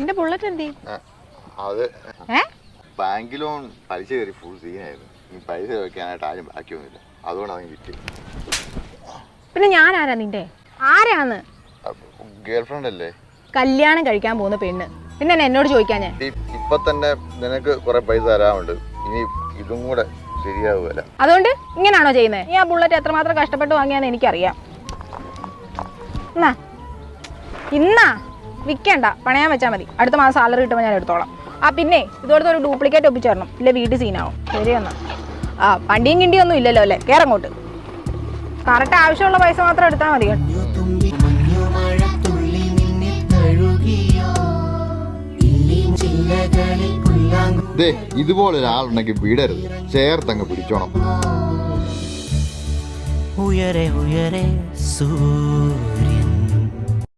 നിന്റെ ബുള്ളറ്റ് എന്തി? അത് ബാങ്ക് ലോൺ പലിശ കയറി ഫുൾ സീനായിരുന്നു ഈ പൈസ വെക്കാനായിട്ട് ആരും ബാക്കിയൊന്നുമില്ല. അതുകൊണ്ട് അവൻ കിട്ടി പിന്നെ ഞാൻ ആരാ നിന്റെ? ആരാന്ന്? ഗേൾഫ്രണ്ട് അല്ലേ? കല്യാണം കഴിക്കാൻ പോകുന്ന പെണ്ണ്. പിന്നെ എന്നെ എന്നോട് ചോദിക്കാൻ ഞാൻ. ഇപ്പൊ തന്നെ നിനക്ക് കുറെ പൈസ തരാറുണ്ട് ഇനി ഇതും കൂടെ ശരിയാവുമല്ല അതുകൊണ്ട് ഇങ്ങനാണോ ചെയ്യുന്നത് ഈ ആ ബുള്ളറ്റ് എത്രമാത്രം കഷ്ടപ്പെട്ട് വാങ്ങിയാന്ന് എനിക്കറിയാം. എന്നാ ഇന്നാ. വിൽക്കണ്ട. പണയാൻ വെച്ചാൽ മതി. അടുത്ത മാസം സാലറി കിട്ടുമ്പോൾ ഞാൻ എടുത്തോളാം. ആ പിന്നെ ഇതോടത്തെ ഒരു ഡ്യൂപ്ലിക്കേറ്റ് ഒപ്പിച്ചേരണം ഇല്ല വീട്ടിൽ സീനാവും ശരി എന്നാ. ആ വണ്ടിയും കിണ്ടിയും ഒന്നും ഇല്ലല്ലോ അല്ലേ? കയറങ്ങോട്ട് കറക്റ്റ് ആവശ്യമുള്ള പൈസ മാത്രം എടുത്താൽ മതി കേട്ടോ. ഇതുപോലെ ഒരാളുണ്ടെങ്കിൽ വിടരുത്. ചേർത്തങ്ങ് പിടിച്ചോണം. ഉയരെ ഉയരെ സൂര്യ.